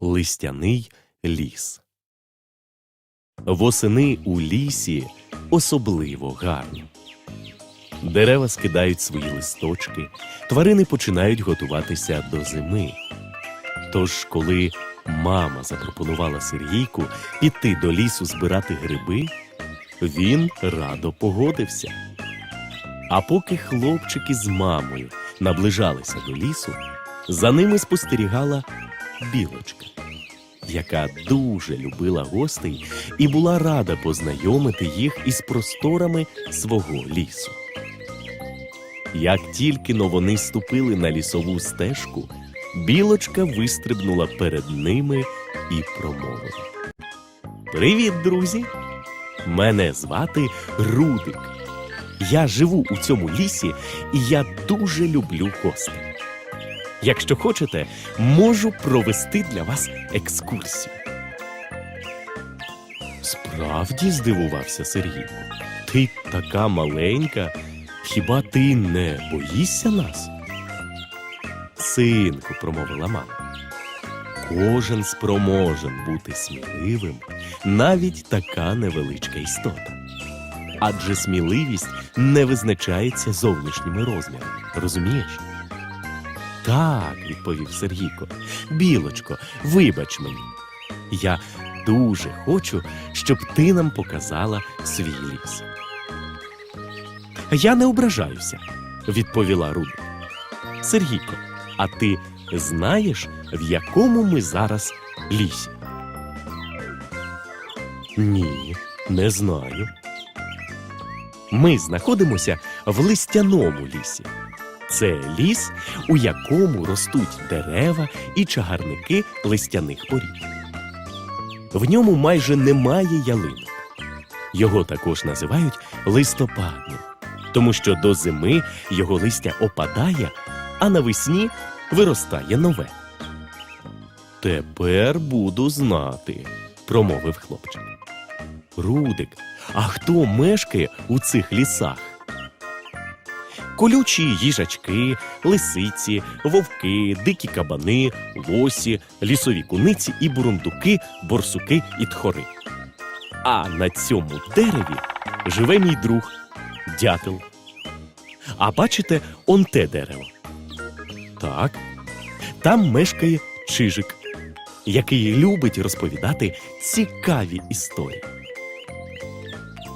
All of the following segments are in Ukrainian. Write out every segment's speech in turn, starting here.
Листяний ліс. Восени у лісі особливо гарно. Дерева скидають свої листочки, тварини починають готуватися до зими. Тож, коли мама запропонувала Сергійку піти до лісу збирати гриби, він радо погодився. А поки хлопчики з мамою наближалися до лісу, за ними спостерігала білочка, яка дуже любила гостей і була рада познайомити їх із просторами свого лісу. Як тільки но вони ступили на лісову стежку, білочка вистрибнула перед ними і промовила: Привіт, друзі! Мене звати Рудик. Я живу у цьому лісі, і я дуже люблю гостей. Якщо хочете, можу провести для вас екскурсію. Справді здивувався Сергійко. Ти така маленька, хіба ти не боїшся нас? Синку, промовила мама. Кожен спроможен бути сміливим, навіть така невеличка істота. Адже сміливість не визначається зовнішніми розмірами, розумієш? Так, відповів Сергійко. Білочко, вибач мені. Я дуже хочу, щоб ти нам показала свій ліс. Я не ображаюся, відповіла Рудик. Сергійко, а ти знаєш, в якому ми зараз лісі? Ні, не знаю. Ми знаходимося в листяному лісі. Це ліс, у якому ростуть дерева і чагарники листяних порід. В ньому майже немає ялинок. Його також називають листопадним, тому що до зими його листя опадає, а навесні виростає нове. Тепер буду знати, промовив хлопчик. Рудик, а хто мешкає у цих лісах? Колючі їжачки, лисиці, вовки, дикі кабани, лосі, лісові куниці і бурундуки, борсуки і тхори. А на цьому дереві живе мій друг дятел. А бачите, он те дерево. Так, там мешкає чижик, який любить розповідати цікаві історії.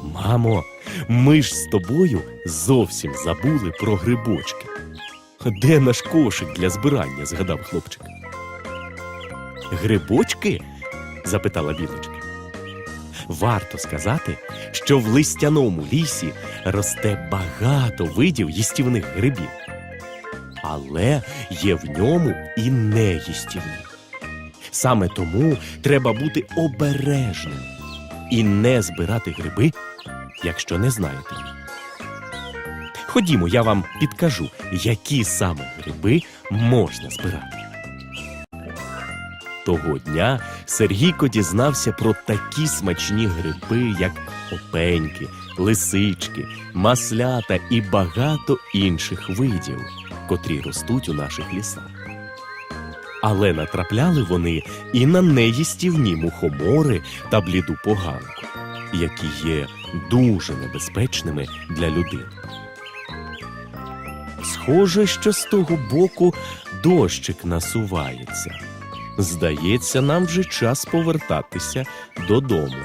Мамо, ми ж з тобою зовсім забули про грибочки. Де наш кошик для збирання? згадав хлопчик. Грибочки? запитала білочка. Варто сказати, що в листяному лісі росте багато видів їстівних грибів. Але є в ньому і неїстівні. Саме тому треба бути обережним і не збирати гриби, якщо не знаєте. Ходімо, я вам підкажу, які саме гриби можна збирати. Того дня Сергійко дізнався про такі смачні гриби, як опеньки, лисички, маслята і багато інших видів, котрі ростуть у наших лісах. Але натрапляли вони і на неїстівні мухомори та бліду поганку, які є дуже небезпечними для людини. Схоже, що з того боку дощик насувається. Здається, нам вже час повертатися додому,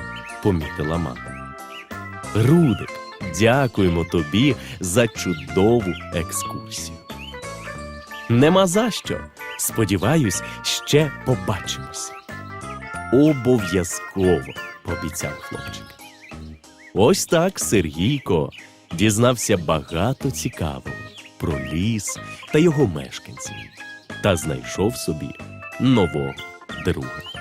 помітила мама. Рудик, дякуємо тобі за чудову екскурсію. Нема за що. Сподіваюсь, ще побачимося. Обов'язково, пообіцяв хлопчик. Ось так Сергійко дізнався багато цікавого про ліс та його мешканців та знайшов собі нового друга.